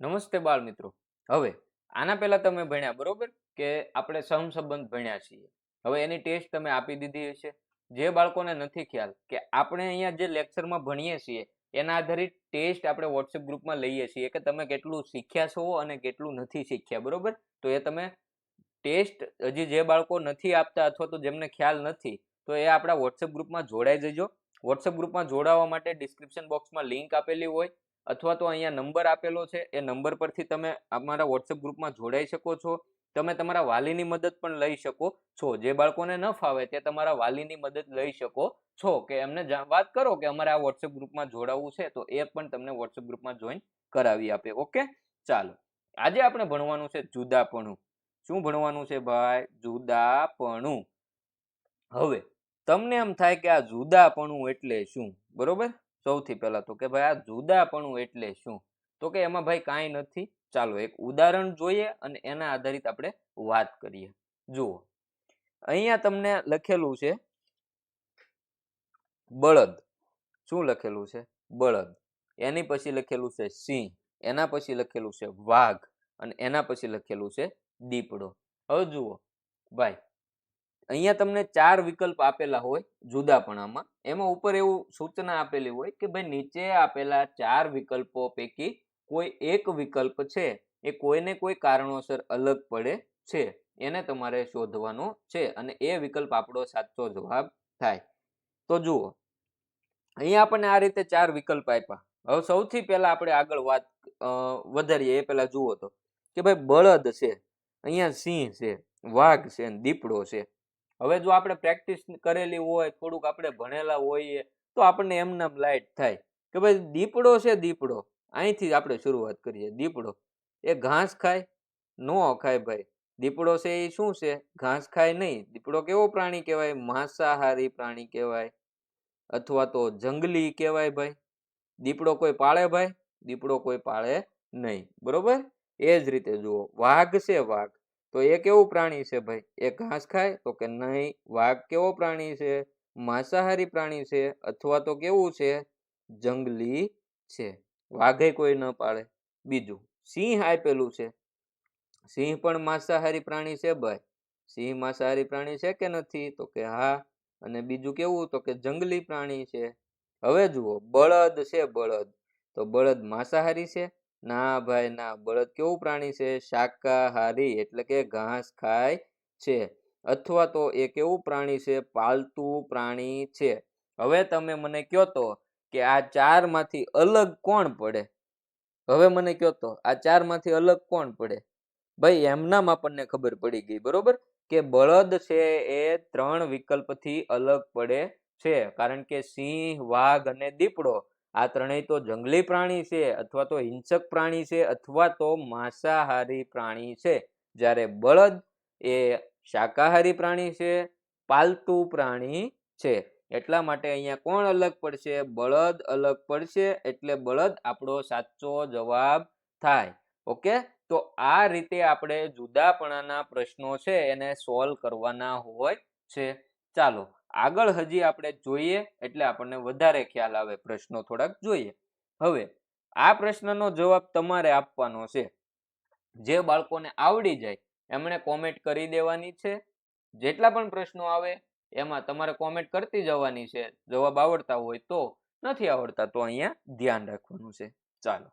નમસ્તે બાળ મિત્રો હવે, આના પહેલા તમે ભણ્યા, બરોબર? કે આપણે સહસંબંધ ભણ્યા છીએ. હવે એની ટેસ્ટ તમે આપી દીધી હશે. જે બાળકોને નથી ખ્યાલ કે આપણે અહીંયા જે લેક્ચરમાં ભણીએ છીએ, એના આધારિત ટેસ્ટ આપણે વોટ્સએપ ગ્રુપમાં લઈએ છીએ કે તમે કેટલું શીખ્યા છો અને કેટલું નથી શીખ્યા, બરોબર? તો એ તમે ટેસ્ટ હજી જે બાળકો નથી આપતા અથવા તો જેમને ખ્યાલ નથી તો એ આપણા વોટ્સએપ ગ્રુપમાં જોડાઈ જજો. વોટ્સએપ ગ્રુપમાં જોડાવા માટે ડિસ્ક્રિપ્શન બોક્સમાં લિંક આપેલી હોય અથવા તો અહીંયા નંબર આપેલો છે. એ નંબર પરથી તમે અમારા વોટ્સએપ ગ્રુપમાં જોડાઈ શકો છો. તમે તમારા વાલીની મદદ પણ લઈ શકો છો. જે બાળકોને ન ફાવે તે તમારા વાલીની મદદ લઈ શકો છો. કે એમને વાત કરો કે અમારે આ વોટ્સએપ ગ્રુપમાં જોડાવવું છે તો એ પણ તમને વોટ્સએપ ગ્રુપમાં જોઈન કરાવી આપે. ઓકે? ચાલો. આજે આપણે ભણવાનું છે જુદાપણું. શું ભણવાનું છે ભાઈ? જુદાપણું. હવે તમને એમ થાય કે આ જુદાપણું એટલે શું? બરોબર? સૌથી પહેલા તો કે ભાઈ આ જુદાપણું એટલે શું? તો કે એમાં ભાઈ કાંઈ નથી. ચાલો એક ઉદાહરણ જોઈએ અને એના આધારિત આપણે વાત કરીએ. જુઓ. અહીંયા તમને લખેલું છે બળદ. શું લખેલું છે? બળદ. એની પછી લખેલું છે સિંહ. એના પછી લખેલું છે વાઘ. અને એના પછી લખેલું છે દીપડો. હવે જુઓ. ભાઈ અહીંયા તમને ચાર વિકલ્પ આપેલા હોય જુદાપણામાં. એમાં ઉપર એવું સૂચના આપેલી હોય કે ભાઈ નીચે આપેલા ચાર વિકલ્પો પૈકી કોઈ એક વિકલ્પ છે એ કોઈને કોઈ કારણોસર અલગ પડે છે. એને તમારે શોધવાનો છે અને એ વિકલ્પ આપણો સાચો જવાબ થાય. તો જુઓ, અહીંયા આપણને આ રીતે ચાર વિકલ્પ આપ્યા. હવે સૌથી પહેલા આપણે આગળ વાત વધારીએ. એ પહેલા જુઓ તો, કે ભાઈ બળદ છે, અહીંયા સિંહ છે, વાઘ છે દીપડો છે. હવે જો આપણે પ્રેક્ટિસ કરેલી હોય, થોડુંક આપણે ભણેલા હોઈએ, તો આપણને એમનામ લાઇટ થાય કે ભાઈ દીપડો છે દીપડો. અહીંથી આપણે શરૂઆત કરીએ, દીપડો. એ ઘાસ ખાય? નો ખાય ભાઈ. દીપડો છે એ શું છે? ઘાસ ખાય નહીં. દીપડો કેવો પ્રાણી કહેવાય? માંસાહારી પ્રાણી કહેવાય. અથવા તો જંગલી કહેવાય ભાઈ. દીપડો કોઈ પાળે ભાઈ? દીપડો કોઈ પાળે નહીં. બરોબર? એ જ રીતે જુઓ. વાઘ છે વાઘ. તો એ કેવું પ્રાણી છે ભાઈ? એ ઘાસ ખાય તો કે નહીં? વાઘ કેવો પ્રાણી છે? માંસાહારી પ્રાણી છે? અથવા તો કેવું છે? જંગલી છે. વાઘે કોઈ ન પાળે. બીજું, સિંહ આપેલું છે. સિંહ પણ માંસાહારી પ્રાણી છે ભાઈ. સિંહ માંસાહારી પ્રાણી છે કે નથી? તો કે હા. અને બીજું કેવું? તો કે જંગલી પ્રાણી છે. હવે જુઓ, બળદ છે બળદ. તો બળદ માંસાહારી છે? ના ભાઈ, ના. બળદ કેવું પ્રાણી છે? શાકાહારી એટલે કે ઘાસ ખાય છે. અથવા તો એ કેવું પ્રાણી છે? પાલતુ પ્રાણી છે. હવે તમે મને કહો તો કે આ ચારમાંથી અલગ કોણ પડે? હવે મને કહો તો, આ ચારમાંથી અલગ કોણ પડે? ભાઈ, એમનામ આપણને ખબર પડી ગઈ, બરોબર? કે બળદ છે એ ત્રણ વિકલ્પથી અલગ પડે છે. કારણ કે સિંહ, વાઘ અને દીપડો આ ત્રણેય તો જંગલી પ્રાણી છે અથવા તો હિંસક પ્રાણી છે અથવા તો માંસાહારી પ્રાણી છે. જ્યારે બળદ એ શાકાહારી પ્રાણી છે, પાલતુ પ્રાણી છે. એટલા માટે અહીંયા કોણ અલગ પડશે? બળદ અલગ પડશે એટલે બળદ આપણો સાચો જવાબ થાય. ઓકે? તો આ રીતે આપણે જુદાપણાના પ્રશ્નો છે એને સોલ્વ કરવાના હોય છે. ચાલો આગળ હજી આપણે જોઈએ, એટલે આપણને વધારે ખ્યાલ આવે પ્રશ્નો થોડાક જોઈએ. હવે, આ પ્રશ્નનો જવાબ તમારે આપવાનો છે. જે બાળકોને આવડી જાય, એમણે કોમેન્ટ કરી દેવાની છે. જેટલા પણ પ્રશ્નો આવે, એમાં તમારે કોમેન્ટ કરતી જવાની છે. જવાબ આવડતા હોય તો, નથી આવડતા તો અહીંયા ધ્યાન રાખવાનું છે. ચાલો.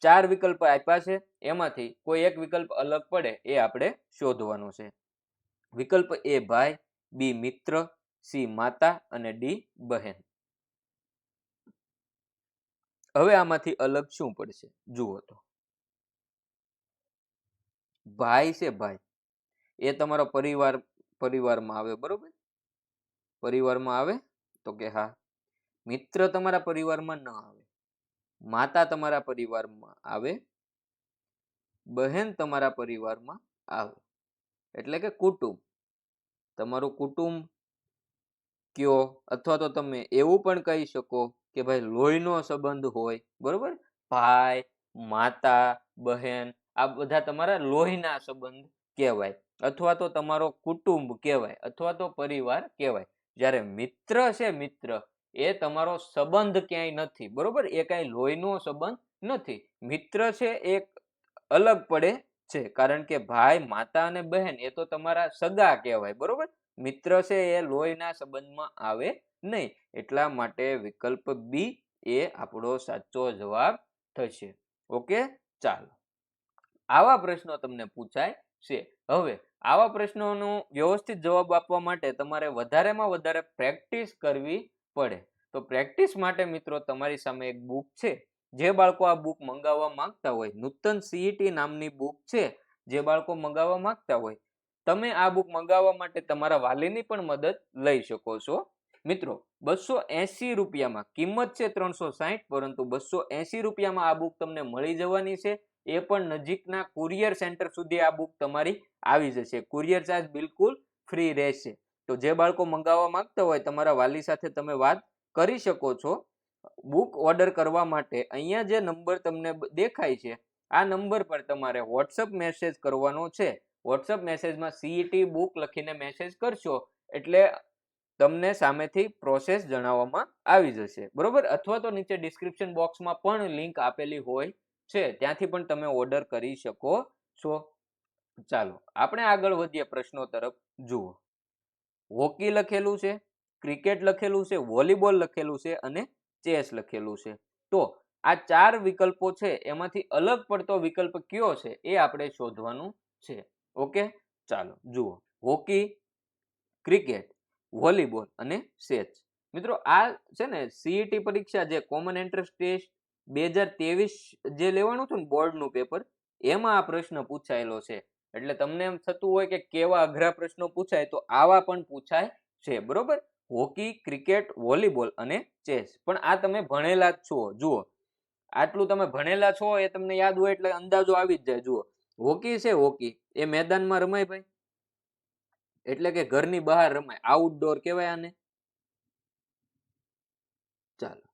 ચાર વિકલ્પ આપ્યા છે. એમાંથી કોઈ એક વિકલ્પ અલગ પડે, એ આપણે શોધવાનો છે. વિકલ્પ એ ભાઈ, બી મિત્ર સી માતા અને ડી બહેન. હવે આમાંથી અલગ શું પડશે? જુઓ તો. ભાઈ છે ભાઈ. એ તમારો પરિવાર, પરિવારમાં આવે, બરોબર? પરિવારમાં આવે તો કે હા. મિત્ર તમારા પરિવારમાં ન આવે. માતા તમારા પરિવારમાં આવે. બહેન તમારા પરિવારમાં આવે. એટલે કે કુટુંબ. તમારું કુટુંબ કયો અથવા તો તમે એવું પણ કહી શકો કે ભાઈ લોહીનો સંબંધ હોય, બરોબર? ભાઈ, માતા, બહેન, આ બધા તમારા લોહીના સંબંધ કહેવાય. અથવા તો તમારો કુટુંબ કહેવાય, અથવા તો પરિવાર કહેવાય. જ્યારે મિત્ર છે મિત્ર, એ તમારો સંબંધ ક્યાંય નથી, બરોબર? એ કાંઈ લોહીનો સંબંધ નથી. મિત્ર છે એક અલગ પડે છે, કારણ કે ભાઈ, માતા અને બહેન એ તો તમારા સગા કહેવાય, બરોબર? મિત્ર છે એ લોહીના સંબંધમાં આવે નહીં. એટલા માટે વિકલ્પ બી એ આપણો સાચો જવાબ થશે. ઓકે? ચાલો. આવા પ્રશ્નો તમને પૂછાય છે. હવે, આવા પ્રશ્નોનો વ્યવસ્થિત જવાબ આપવા માટે તમારે વધારેમાં વધારે પ્રેક્ટિસ કરવી પડે. તો પ્રેક્ટિસ માટે મિત્રો તમારી સામે એક બુક છે. જે બાળકો આ બુક મંગાવવા માંગતા હોય. નૂતન સીઈટી નામની બુક છે. જે બાળકો મંગાવવા માંગતા હોય. તમે આ બુક મંગાવવા માટે તમારા વાલીની પણ મદદ લઈ શકો છો. મિત્રો, બસો એસી રૂપિયામાં, કિંમત છે ત્રણસો સાહીઠ પરંતુ બસો એસી રૂપિયામાં આ બુક તમને મળી જવાની છે. એ પણ નજીકના કુરિયર સેન્ટર સુધી આ બુક તમારી આવી જશે. કુરિયર ચાર્જ બિલકુલ ફ્રી રહેશે. તો જે બાળકો મંગાવવા માંગતા હોય, તમારા વાલી સાથે તમે વાત કરી શકો છો. બુક ઓર્ડર કરવા માટે અહીંયા જે નંબર તમને દેખાય છે, આ નંબર પર તમારે વોટ્સઅપ મેસેજ કરવાનો છે. વોટ્સઅપ મેસેજમાં સીઈટી બુક લખીને મેસેજ કરશો, એટલે તમને સામેથી પ્રોસેસ જણાવવામાં આવી જશે. બરોબર? અથવા તો નીચે ડિસ્ક્રિપ્શન બોક્સમાં પણ લિંક આપેલી હોય છે. ત્યાંથી પણ તમે ઓર્ડર કરી શકો છો. ચાલો, આપણે આગળ વધીએ પ્રશ્નો તરફ. જુઓ. હોકી લખેલું છે, ક્રિકેટ લખેલું છે, વોલીબોલ લખેલું છે અને ચેસ લખેલું છે. તો આ ચાર વિકલ્પો છે, એમાંથી અલગ પડતો વિકલ્પ કયો છે, એ આપણે શોધવાનું છે. ઓકે? ચાલો, જુઓ. હોકી, ક્રિકેટ, વોલીબોલ અને સેચ. મિત્રો, આ છે ને સીઈટી પરીક્ષા જે કોમન એન્ટ્રન્સ ટેસ્ટ બે હજાર ત્રેવીસ જે લેવાનું હતું ને બોર્ડનું પેપર એમાં આ પ્રશ્ન પૂછાયેલો છે. એટલે તમને એમ થતું હોય કે કેવા અઘરા પ્રશ્નો પૂછાય, તો આવા પણ પૂછાય છે, બરોબર? હોકી, ક્રિકેટ, વોલીબોલ અને ચેસ. પણ આ તમે ભણેલા જ છો, જુઓ. આટલું તમે ભણેલા છો એ તમને યાદ હોય એટલે અંદાજો આવી જ જાય, જુઓ. હોકી છે હોકી. એ મેદાનમાં રમાય ભાઈ. એટલે કે ઘરની બહાર રમાય. આઉટડોર કહેવાય આને. ચાલો.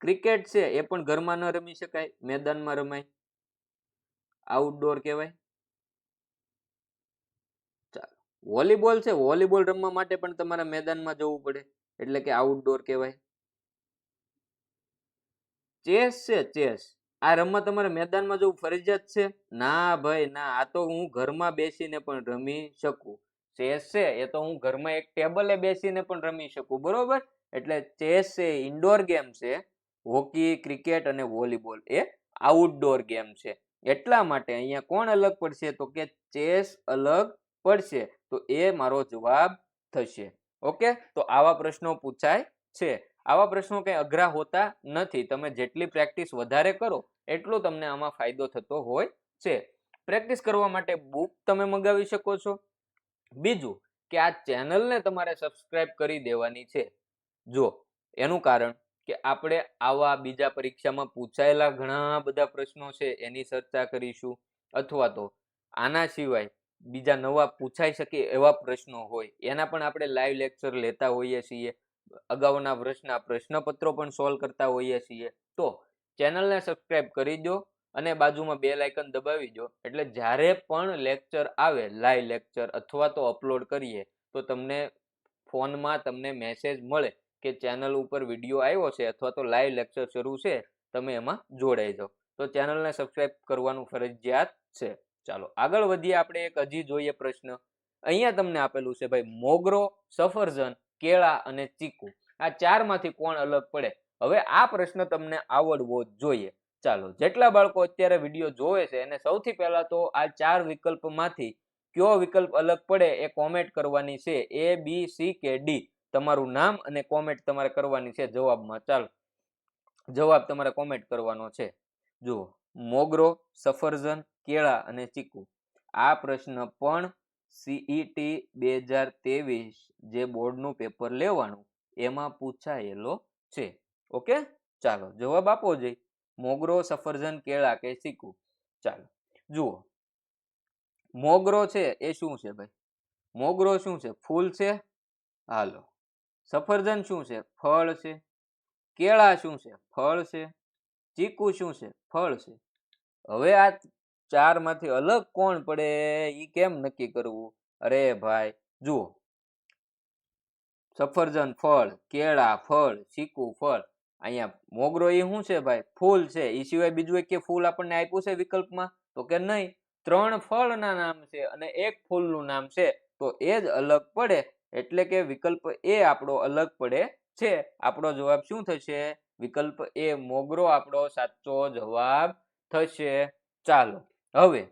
ક્રિકેટ છે, એ પણ ઘરમાં ન રમી શકાય. મેદાનમાં રમાય. આઉટડોર કહેવાય. ચાલો. વોલીબોલ છે વોલીબોલ રમવા માટે પણ તમારે મેદાનમાં જવું પડે. એટલે કે આઉટડોર કહેવાય. ચેસ છે ચેસ આ રમવા તમારે મેદાનમાં જવું ફરજિયાત છે? ના ભાઈ, ના. આ તો હું ઘરમાં બેસીને પણ રમી શકું. ચેસ છે, એ તો હું ઘરમાં એક ટેબલે બેસીને પણ રમી શકું, બરોબર? એટલે ચેસ છે ઇન્ડોર ગેમ છે, હોકી, ક્રિકેટ અને વોલીબોલ એ આઉટડોર ગેમ છે. એટલા માટે અહીંયા કોણ અલગ પડશે? તો કે ચેસ અલગ પડશે. તો એ મારો જવાબ થશે. ઓકે? તો આવા પ્રશ્નો પૂછાય છે. આવા પ્રશ્નો કંઈ અઘરા હોતા નથી. તમે જેટલી પ્રેક્ટિસ વધારે કરો એટલો તમને આમાં ફાયદો થતો હોય છે. પ્રેક્ટિસ કરવા માટે બુક તમે મંગાવી શકો છો. બીજું કે આ ચેનલને તમારે સબસ્ક્રાઇબ કરી દેવાની છે. જો, એનું કારણ કે આપણે આવા બીજા પરીક્ષામાં પૂછાયેલા ઘણા બધા પ્રશ્નો છે, એની ચર્ચા કરીશું. અથવા તો આના સિવાય બીજા નવા પૂછાઈ શકે એવા પ્રશ્નો હોય, એના પણ આપણે લાઈવ લેક્ચર લેતા હોઈએ છીએ. અગાઉના વર્ષના પ્રશ્નપત્રો પણ સોલ્વ કરતા હોઈએ છીએ. તો ચેનલને સબસ્ક્રાઇબ કરી દો અને બાજુમાં બે લાઇકન દબાવી દો. એટલે જ્યારે પણ લેક્ચર આવે, લાઈવ લેક્ચર અથવા તો અપલોડ કરીએ, તો તમને ફોનમાં તમને મેસેજ મળે કે ચેનલ ઉપર વીડિયો આવ્યો છે અથવા તો લાઈવ લેક્ચર શરૂ છે, તમે એમાં જોડાઈ જાઓ. તો ચેનલને સબસ્ક્રાઇબ કરવાનું ફરજિયાત છે. ચાલો, આગળ વધીએ આપણે એક હજી જોઈએ પ્રશ્ન. અહીંયા તમને આપેલું છે, ભાઈ, મોગરો, સફરજન, કેળા અને ચીકુ. આ ચારમાંથી કોણ અલગ પડે? હવે આ પ્રશ્ન તમને આવડવો જોઈએ. ચાલો, જેટલા બાળકો અત્યારે વીડિયો જોવે છે, એને સૌથી પહેલા તો આ ચાર વિકલ્પમાંથી કયો વિકલ્પ અલગ પડે એ કોમેન્ટ કરવાની છે એ બી સી કે ડી તમારું નામ અને કોમેન્ટ તમારે કરવાની છે જવાબમાં. ચાલો, જવાબ તમારે કોમેન્ટ કરવાનો છે. જુઓ, મોગરો, સફરજન, કેળા અને ચીકુ. આ પ્રશ્ન પણ સીઈટી બે હજાર ત્રેવીસ જે બોર્ડનું પેપર લેવાનું, એમાં પૂછાયેલો છે. ઓકે? ચાલો, જવાબ આપો જોઈએ. મોગરો સફરજન કેળા કે ચીકુ ચાલો, જુઓ. મોગરો છે એ શું છે ભાઈ? મોગરો શું છે? ફૂલ છે? હાલો. સફરજન શું છે? ફળ છે. કેળા શું છે? ફળ છે. ચીકુ શું છે? ફળ છે. હવે આ ચારમાંથી અલગ કોણ પડે? એ કેમ નક્કી કરવું? અરે ભાઈ, જુઓ. સફરજન ફળ, કેળા ફળ, ચીકુ ફળ. અહીંયા મોગરો એ શું છે ભાઈ? ફૂલ છે. એ સિવાય બીજું એક કે ફૂલ આપણને આપ્યું છે વિકલ્પમાં? તો કે નહીં? ત્રણ ફળના નામ છે અને એક ફૂલનું નામ છે. તો એ જ અલગ પડે. એટલે કે વિકલ્પ એ આપણો અલગ પડે છે. આપણો જવાબ શું થશે? વિકલ્પ એ મોગરો આપણો સાચો જવાબ થશે. ચાલો, હવે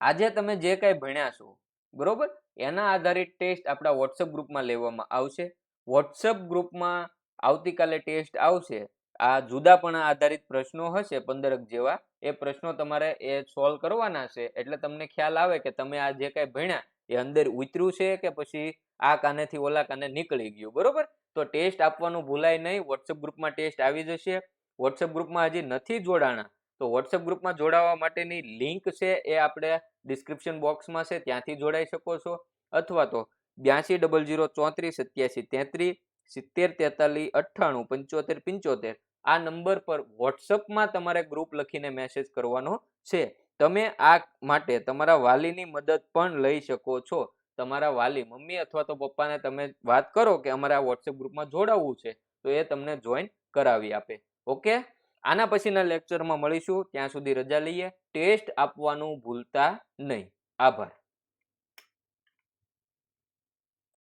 આજે તમે જે કાંઈ ભણ્યા છો, બરોબર? એના આધારિત ટેસ્ટ આપણા વોટ્સઅપ ગ્રુપમાં લેવામાં આવશે. વોટ્સઅપ ગ્રુપમાં આવતીકાલે ટેસ્ટ આવશે. આ જુદા પણ આધારિત પ્રશ્નો હશે પંદરક જેવા. એ પ્રશ્નો તમારે એ સોલ્વ કરવાના છે. એટલે તમને ખ્યાલ આવે કે તમે આ જે કાંઈ ભણ્યા એ અંદર ઉતર્યું છે કે પછી આ કાનેથી ઓલા કાને નીકળી ગયું. બરોબર? તો ટેસ્ટ આપવાનું ભૂલાય નહીં. વોટ્સઅપ ગ્રુપમાં ટેસ્ટ આવી જશે. વોટ્સઅપ ગ્રુપમાં હજી નથી જોડાણા. તો વોટ્સઅપ ગ્રુપમાં જોડાવા માટેની લિંક છે એ આપણે ડિસ્ક્રિપ્શન બોક્સમાં છે. ત્યાંથી જોડાઈ શકો છો. અથવા તો બ્યાસી ડબલ જીરો ચોત્રીસ સત્યાસી તેત્રીસ સિત્તેર, તેતાલીસ, અઠ્ઠાણું, પંચોતેર પંચોતેર. આ નંબર પર વોટ્સઅપમાં તમારે ગ્રુપ લખીને મેસેજ કરવાનો છે. તમે આ માટે તમારા વાલીની મદદ પણ લઈ શકો છો. તમારા વાલી મમ્મી અથવા તો પપ્પાને તમે વાત કરો કે અમારે આ વોટ્સએપ ગ્રુપમાં જોડાવવું છે, તો એ તમને જોઈન કરાવી આપે. ઓકે? આના પછીના લેક્ચરમાં મળીશું. ત્યાં સુધી રજા લઈએ. ટેસ્ટ આપવાનું ભૂલતા નહીં. આભાર.